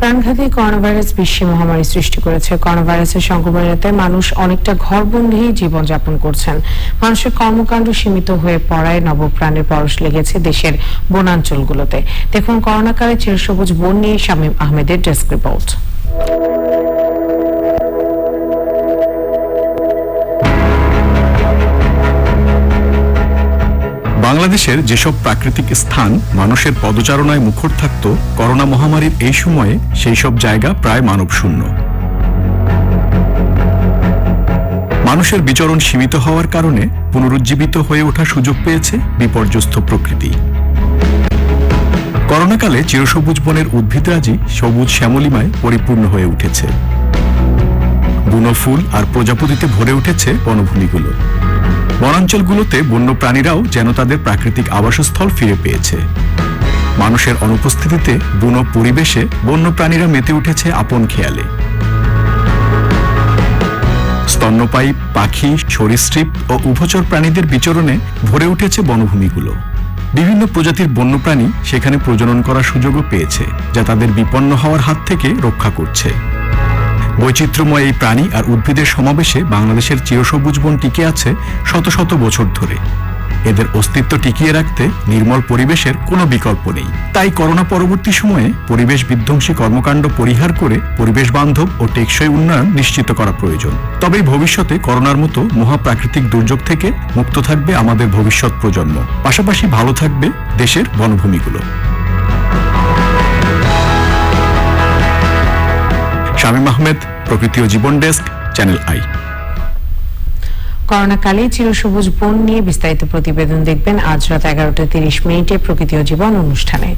প্রাণঘাতী corona virus বিশ্বে মহামারী সৃষ্টি করেছে। করোনা ভাইরাসের সংক্রমণেতে মানুষ অনেকটা ঘরবন্দি জীবনযাপন করছেন। মানুষের কর্মকাণ্ড সীমিত হয়ে পড়ায় নবপ্রাণের পরশ লেগেছে দেশের বনাঞ্চলগুলোতে। দেখুন করোনাকালে চিরসবুজ বন নিয়ে শামীম আহমেদের ডেস্ক রিপোর্ট। বাংলাদেশের যেসব প্রাকৃতিক স্থান মানুষের পদচারণায় মুখর থাকত, করোনা মহামারীর এই সময়ে সেই সব জায়গা প্রায় মানবশূন্য। মানুষের বিচরণ সীমিত হওয়ার কারণে পুনরুজ্জীবিত হয়ে ওঠার সুযোগ পেয়েছে বিপর্যস্ত প্রকৃতি। করোনাকালে চিরসবুজ বনের উদ্ভিদরাজি সবুজ শ্যামলিমায় পরিপূর্ণ হয়ে উঠেছে। বুনো ফুল আর প্রজাপতিতে ভরে উঠেছে বনভূমিগুলো। বনাঞ্চলগুলোতে বন্য প্রাণীরাও যেন তাদের প্রাকৃতিক আবাসস্থল ফিরে পেয়েছে। মানুষের অনুপস্থিতিতে বুনো পরিবেশে বন্য প্রাণীরা মেতে উঠেছে আপন খেয়ালে। স্তন্যপায়ী পাখি, সরীসৃপ ও উভচর প্রাণীদের বিচরণে ভরে উঠেছে বনভূমিগুলো। বিভিন্ন প্রজাতির বন্যপ্রাণী সেখানে প্রজনন করার সুযোগও পেয়েছে, যা তাদের বিপন্ন হওয়ার হাত থেকে রক্ষা করছে। বৈচিত্র্যময় এই প্রাণী আর উদ্ভিদের সমাবেশে বাংলাদেশের চিরসবুজ বন টিকে আছে শত শত বছর ধরে। এদের অস্তিত্ব টিকিয়ে রাখতে নির্মল পরিবেশের কোনো বিকল্প নেই। তাই করোনা পরবর্তী সময়ে পরিবেশ বিধ্বংসী কর্মকাণ্ড পরিহার করে পরিবেশ বান্ধব ও টেকসই উন্নয়ন নিশ্চিত করা প্রয়োজন। তবেই ভবিষ্যতে করোনার মতো মহাপ্রাকৃতিক দুর্যোগ থেকে মুক্ত থাকবে আমাদের ভবিষ্যৎ প্রজন্ম। পাশাপাশি ভালো থাকবে দেশের বনভূমিগুলো। শামীম আহমেদ, প্রকৃতি ও জীবন ডেস্ক, চ্যানেল আই। করোনাকালে চিরসবুজ বন নিয়ে বিস্তারিত প্রতিবেদন দেখবেন আজ রাত এগারোটা তিরিশ মিনিটে প্রকৃতি ও জীবন অনুষ্ঠানে।